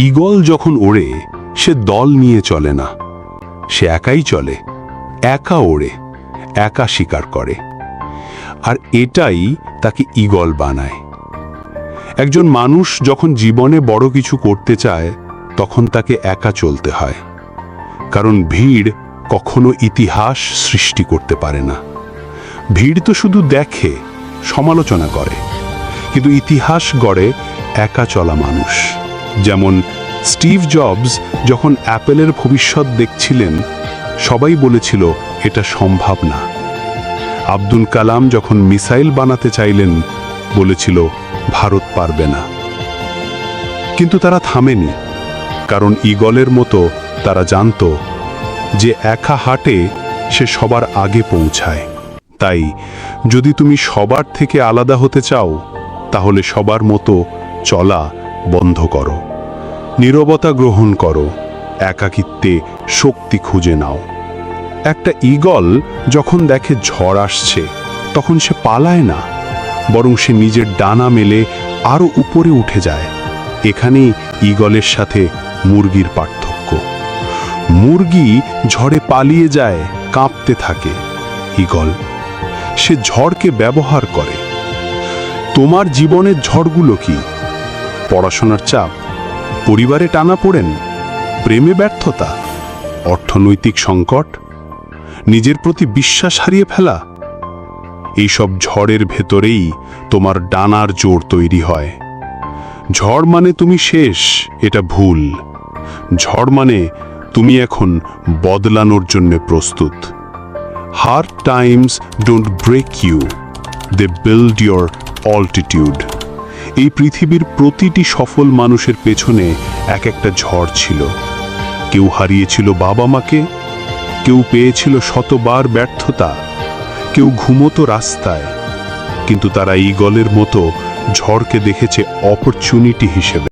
Eagle যখন ওড়ে, সে দল নিয়ে চলে না। সে একাই চলে, একা ওড়ে, একা শিকার করে। আর এটাই তাকে ঈগল বানায়। একজন মানুষ যখন জীবনে বড় কিছু করতে চায়, তখন তাকে একা চলতে হয়। কারণ ভিড় কখনো ইতিহাস সৃষ্টি করতে পারে না। ভিড় তো শুধু দেখে, সমালোচনা করে। কিন্তু ইতিহাস গড়ে একা চলা মানুষ। যেমন স্টিভ জবস যখন অ্যাপেলের ভবিষ্যৎ দেখছিলেন, সবাই বলেছিল, এটা সম্ভব না। আব্দুল কালাম যখন মিসাইল বানাতে চাইলেন, বলেছিল, ভারত পারবে না। কিন্তু তারা থামেনি, কারণ ঈগলের মতো তারা জানতো যে একা হাটে সে সবার আগে পৌঁছায়। তাই, যদি তুমি সবার থেকে আলাদা হতে চাও, তাহলে সবার মতো চলা বন্ধ করো। নীরবতা গ্রহণ করো। একাকিত্বে শক্তি খুঁজে নাও। একটা ঈগল যখন দেখে ঝড় আসছে, তখন সে পালায় না, বরং সে নিজের ডানা মেলে আরও উপরে উঠে যায়। এখানেই ঈগলের সাথে মুরগির পার্থক্য। মুরগি ঝড়ে পালিয়ে যায়, কাঁপতে থাকে। ঈগল, সে ঝড়কে ব্যবহার করে। তোমার জীবনের ঝড়গুলো কি? পড়াশোনার চাপ, পরিবারে টানা পড়েন, প্রেমে ব্যর্থতা, অর্থনৈতিক সংকট, নিজের প্রতি বিশ্বাস হারিয়ে ফেলা, এইসব ঝড়ের ভেতরেই তোমার ডানার জোর তৈরি হয়। ঝড় মানে তুমি শেষ, এটা ভুল। ঝড় মানে তুমি এখন বদলানোর জন্য প্রস্তুত। Hard times don't break you they build your altitude এই পৃথিবীর প্রতিটি সফল মানুষের পেছনে এক একটা ঝড় ছিল। কেউ হারিয়েছিল বাবা মাকে, কেউ পেয়েছিল শতবার ব্যর্থতা, কেউ ঘুমতো রাস্তায়, কিন্তু তারা ঈগলের মতো ঝড়কে দেখেছে অপরচুনিটি হিসেবে।